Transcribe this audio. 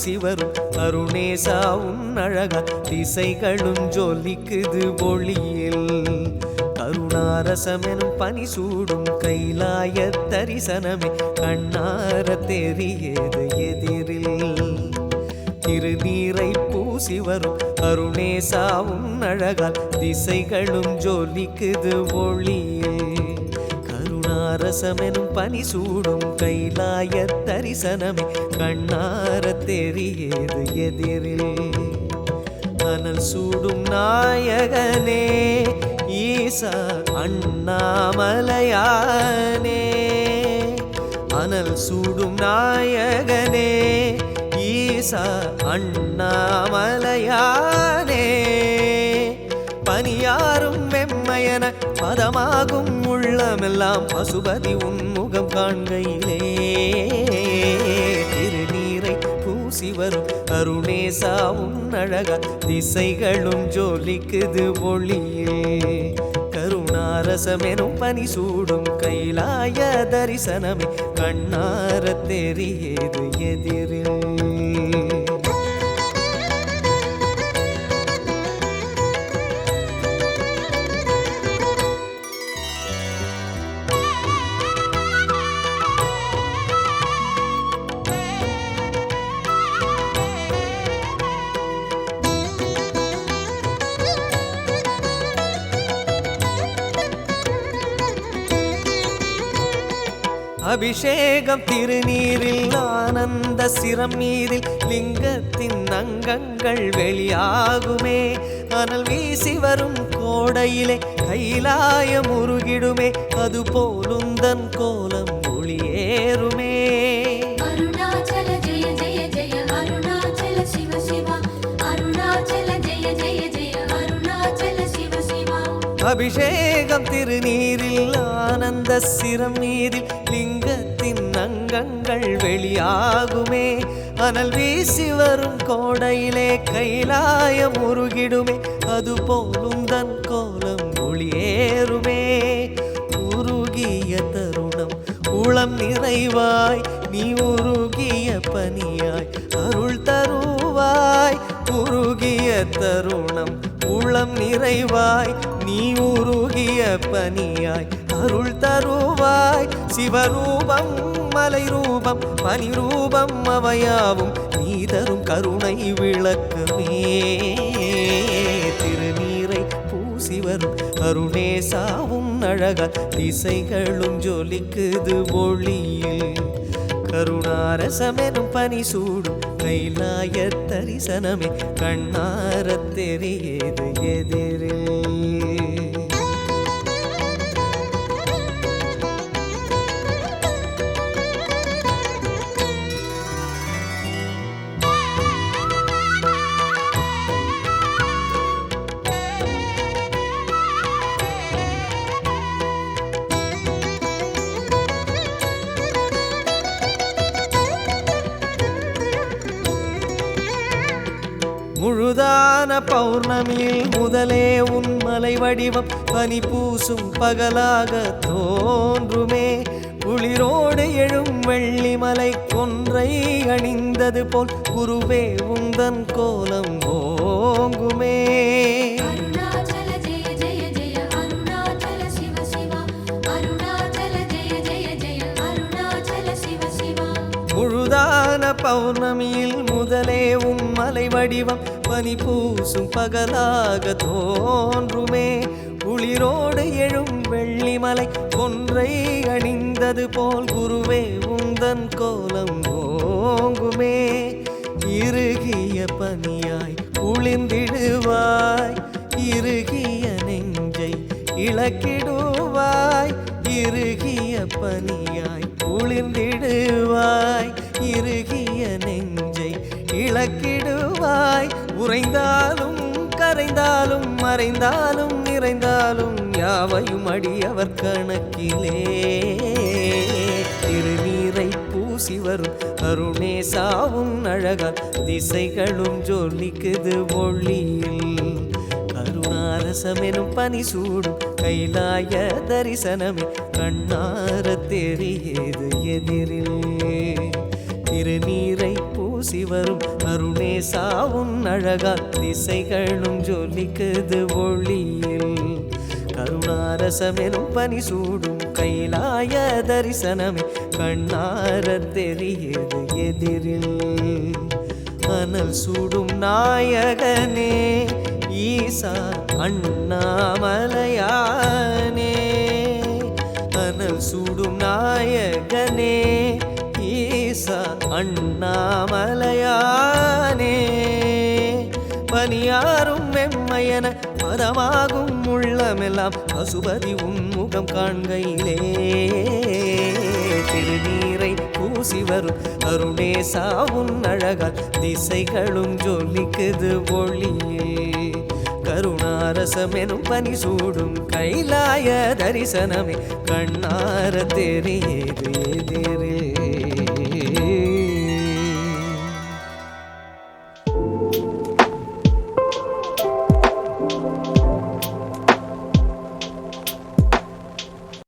சிவரும் கருணேசாவும் அழகா திசைகளும் ஜொலிக்குது ஒளியில். கருணாரசமெனும் பனி சூடும் கைலாய தரிசனமே கண்ணார தெரியது எதிரில். திருநீரை பூசி வரும் கருணேசாவும் அழகால் திசைகளும் ஜொலிக்குது ஒளியில். கருணாரசமெனும் பனி சூடும் கைலாய தரிசனமே. கண்ணார தெரியது எதிரில். அனல் சூடும் நாயகனே ஈசா அண்ணாமலையானே. அனல் சூடும் நாயகனே ஈசா அண்ணாமலையானே. மதமாகும் உள்ளமெல்லாம் பசுபதி உன்முகம் காண்கையிலே. திருநீரை பூசி வரும் கருணேசாவும் உன் அழகா திசைகளும் ஜோலிக்குது ஒளியே. கருணாரசமெனும் பனி சூடும் கைலாய தரிசனமே கண்ணார தெரியது எதிரில் அபிஷேகம் திருநீரில் ஆனந்த சிரம் நீரில் லிங்கத்தின் அங்கங்கள் வெளியாகுமே. அனல் வீசி வரும் கோடையிலே கைலாயம் உருகிடுமே அது போலுந்தன் கோலம் அபிஷேகம் திருநீரில் ஆனந்த சிரம் நீரில் லிங்கத்தின் அங்கங்கள் வெளியாகுமே. அனல் வீசி வரும் கோடையிலே கைலாயம் உருகிடுமே அது போலும் தன் கோலம் ஒளியேறுமே. உருகிய தருணம் உளம் நிறைவாய் நீ உருகிய பனியாய். அருள் தருவாய் உருகிய தருணம் உளம் நிறைவாய் நீ உருகிய பனியாய் அருள் தருவாய். சிவரூபம் மலை ரூபம் பனி ரூபம் அவையாவும் நீ தரும் கருணை விளக்கமே. திருநீரை பூசி வரும் அருணேசாவும் அழகா திசைகளும் ஜொலிக்குது ஒளியில். கருணாரசமெனும் பனி சூடும் கைலாய தரிசனமே கண்ணார தெரியது எதே முழுதான பௌர்ணமியில் முதலே உன் மலை வடிவம் பனி பூசும் பகலாக தோன்றுமே. குளிரோடு எழும் வெள்ளிமலை கொன்றை அணிந்தது போல் குருவே உந்தன் கோலம் ஓங்குமே. அருணாச்சல பௌர்ணமியில் முதலே உன் மலை வடிவம் பனி பூசும் பகலாக தோன்றுமே. குளிரோடு எழும் வெள்ளிமலை ஒன்றை அணிந்தது போல் குருவே உந்தன் கோலம் ஓங்குமே. இறுகிய பனியாய் குளிந்திடுவாய் இறுகிய நெஞ்சை இழக்கிடுவாய் இறுகிய பனியாய் குளிர்ந்திடுவாய். இறுகிய நெஞ்சை இழக்கிடுவாய். உறைந்தாலும் கரைந்தாலும் மறைந்தாலும் நிறைந்தாலும் யாவையும் அடியவர் கணக்கிலே. திருநீரை பூசி வரும் அருணேசாவும் அழகா திசைகளும் ஜொலிக்குது ஒளியில். கருணாரசமெனும் பனி சூடும் கைலாய தரிசனமே. கண்ணார தெரியுது எதிரில். திருநீரை பூசி வரும். அருணேசாவும் அழகால் திசைகளும் ஜொலிக்குது ஒளியில். கருணாரசமெனும் பனி சூடும் கைலாய தரிசனமே கண்ணார தெரியது எதிரில். அனல் சூடும் நாயகனே ஈசா அண்ணாமலையானே. அனல் சூடும் நாயகனே ஈசா அண்ணாமலையானே. பனியாரும் வெம்மையன மதமாகும் உள்ளமெல்லாம் பசுபதி உன்முகம் காண்கையிலே. திருநீரை பூசி வரும் அருணேசா உன் அழகால் திசைகளும் ஜொலிக்குது ஒளியே. கருணாரசம் எனும் பனி சூடும் கைலாய தரிசனமே கண்ணார தெரியுது.